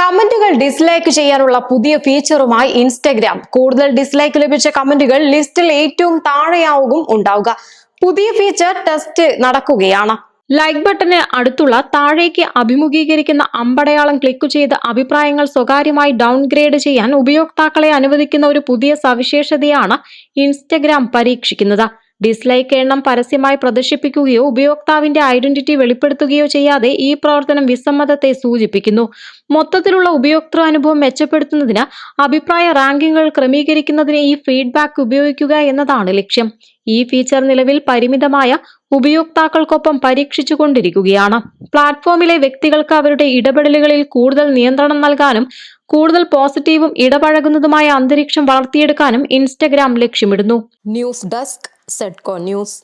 കമന്റുകൾ ഡിസ്ലൈക്ക് ചെയ്യാനുള്ള പുതിയ ഫീച്ചറുമായി ഇൻസ്റ്റഗ്രാം കൂടുതൽ ഡിസ്ലൈക്ക് ലഭിച്ച കമന്റുകൾ ലിസ്റ്റിൽ ഏറ്റവും താഴെയാവും ഉണ്ടാവുക. പുതിയ ഫീച്ചർ ടെസ്റ്റ് നടക്കുകയാണ്. ലൈക്ക് ബട്ടന് അടുത്തുള്ള താഴേക്ക് അഭിമുഖീകരിക്കുന്ന അമ്പടയാളം ക്ലിക്ക് ചെയ്ത് അഭിപ്രായങ്ങൾ സ്വകാര്യമായി ഡൗൺഗ്രേഡ് ചെയ്യാൻ ഉപയോക്താക്കളെ അനുവദിക്കുന്ന ഒരു പുതിയ സവിശേഷതയാണ് ഇൻസ്റ്റഗ്രാം പരീക്ഷിക്കുന്നത്. ഡിസ്ലൈക്ക് എണ്ണം പരസ്യമായി പ്രദർശിപ്പിക്കുകയോ ഉപയോക്താവിന്റെ ഐഡന്റിറ്റി വെളിപ്പെടുത്തുകയോ ചെയ്യാതെ ഈ പ്രവർത്തനം വിസമ്മതത്തെ സൂചിപ്പിക്കുന്നു. മൊത്തത്തിലുള്ള ഉപയോക്തൃ അനുഭവം മെച്ചപ്പെടുത്തുന്നതിന് അഭിപ്രായ റാങ്കിങ്ങുകൾ ക്രമീകരിക്കുന്നതിന് ഈ ഫീഡ്ബാക്ക് ഉപയോഗിക്കുക എന്നതാണ് ലക്ഷ്യം. ഈ ഫീച്ചർ നിലവിൽ പരിമിതമായ ഉപയോക്താക്കൾക്കൊപ്പം പരീക്ഷിച്ചുകൊണ്ടിരിക്കുകയാണ്. പ്ലാറ്റ്ഫോമിലെ വ്യക്തികൾക്ക് അവരുടെ ഇടപെടലുകളിൽ കൂടുതൽ നിയന്ത്രണം നൽകാനും കൂടുതൽ പോസിറ്റീവും ഇടപഴകുന്നതുമായ അന്തരീക്ഷം വളർത്തിയെടുക്കാനും ഇൻസ്റ്റഗ്രാം ലക്ഷ്യമിടുന്നു. News desk Zedco news.